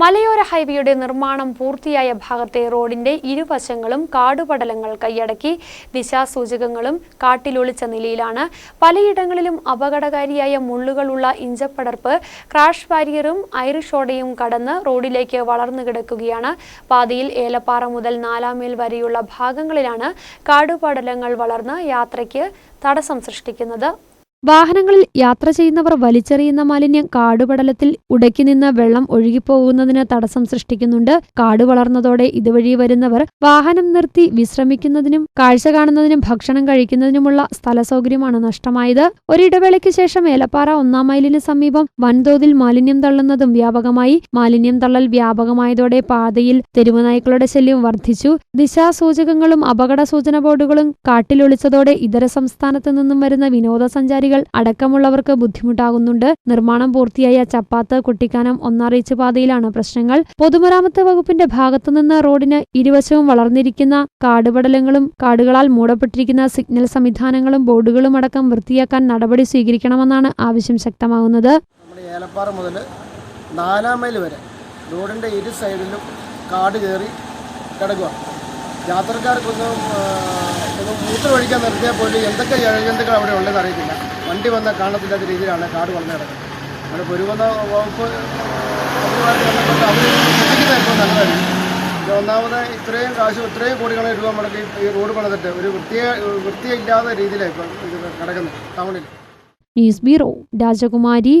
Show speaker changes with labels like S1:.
S1: മലയോര ഹൈവേയുടെ നിർമ്മാണം പൂർത്തിയായ ഭാഗത്തെ റോഡിന്റെ ഇരുവശങ്ങളും കാടുപടലങ്ങൾ കൈയടക്കി ദിശാസൂചകങ്ങളും കാട്ടിലൊളിച്ച നിലയിലാണ്. പലയിടങ്ങളിലും അപകടകാരിയായ മുള്ളുകളുള്ള ഇഞ്ചപ്പടർപ്പ് ക്രാഷ് ബാരിയറും ഐറിഷോടയും കടന്ന് റോഡിലേക്ക് വളർന്നു കിടക്കുകയാണ്. പാതയിൽ ഏലപ്പാറ മുതൽ നാലാമേൽ വരെയുള്ള ഭാഗങ്ങളിലാണ് കാടുപടലങ്ങൾ വളർന്ന് യാത്രയ്ക്ക് തടസ്സം സൃഷ്ടിക്കുന്നത്. വാഹനങ്ങളിൽ യാത്ര ചെയ്യുന്നവർ വലിച്ചെറിയുന്ന മാലിന്യം കാടുപടലത്തിൽ ഉടക്കി നിന്ന് വെള്ളം ഒഴുകിപ്പോകുന്നതിന് തടസ്സം സൃഷ്ടിക്കുന്നുണ്ട്. കാട് വളർന്നതോടെ ഇതുവഴി വരുന്നവർ വാഹനം നിർത്തി വിശ്രമിക്കുന്നതിനും കാഴ്ച കാണുന്നതിനും ഭക്ഷണം കഴിക്കുന്നതിനുമുള്ള സ്ഥല സൗകര്യമാണ് നഷ്ടമായത്. ഒരിടവേളയ്ക്ക് ശേഷം ഏലപ്പാറ ഒന്നാം മൈലിന് സമീപം വൻതോതിൽ മാലിന്യം തള്ളുന്നതും വ്യാപകമായി. മാലിന്യം തള്ളൽ വ്യാപകമായതോടെ പാതയിൽ തെരുവുനായ്ക്കളുടെ ശല്യം വർദ്ധിച്ചു. ദിശാസൂചകങ്ങളും അപകട സൂചന ബോർഡുകളും കാട്ടിലൊളിച്ചതോടെ ഇതര സംസ്ഥാനത്തു നിന്നും വരുന്ന വിനോദസഞ്ചാരികൾ അടക്കമുള്ളവർക്ക് ബുദ്ധിമുട്ടാകുന്നുണ്ട്. നിർമ്മാണം പൂർത്തിയായ ചപ്പാത്ത് കുട്ടിക്കാനം ഒന്നാറീച്ച് പാതയിലാണ് പ്രശ്നങ്ങൾ. പൊതുമരാമത്ത് വകുപ്പിന്റെ ഭാഗത്തുനിന്ന് റോഡിന് ഇരുവശവും വളർന്നിരിക്കുന്ന കാടുപടലങ്ങളും കാടുകളാൽ മൂടപ്പെട്ടിരിക്കുന്ന സിഗ്നൽ സംവിധാനങ്ങളും ബോർഡുകളും അടക്കം വൃത്തിയാക്കാൻ നടപടി സ്വീകരിക്കണമെന്നാണ് ആവശ്യം ശക്തമാകുന്നത്.
S2: ഏലപ്പാറ മുതൽ നാലാം വരെ ഇരു സൈഡിലും കാട് കയറി കിടക്കുക. യാത്രക്കാർക്കൊന്നും ഒന്നും ഒന്ന് മൂത്രം ഒഴിക്കാൻ നിർത്തിയാൽ പോലും എന്തൊക്കെ ജന്തുക്കൾ അവിടെ ഉള്ളതെന്ന് അറിയത്തില്ല. വണ്ടി വന്ന കാണത്തില്ലാത്ത രീതിയിലാണ് കാട് വളർന്നു കിടക്കുന്നത്. അവിടെ പൊരുവന്ന വകുപ്പ് അവർ ഒന്നാമത് ഇത്രയും കാശ് ഇത്രയും കോടികളെ രൂപ മുടക്കി ഈ റോഡ് പണിതിട്ട് ഒരു വൃത്തിയെ വൃത്തിയില്ലാത്ത രീതിയിലാണ് ഇപ്പം ഇത് കിടക്കുന്നത് ടൗണിൽ.
S1: ന്യൂസ് ബ്യൂറോ രാജകുമാരി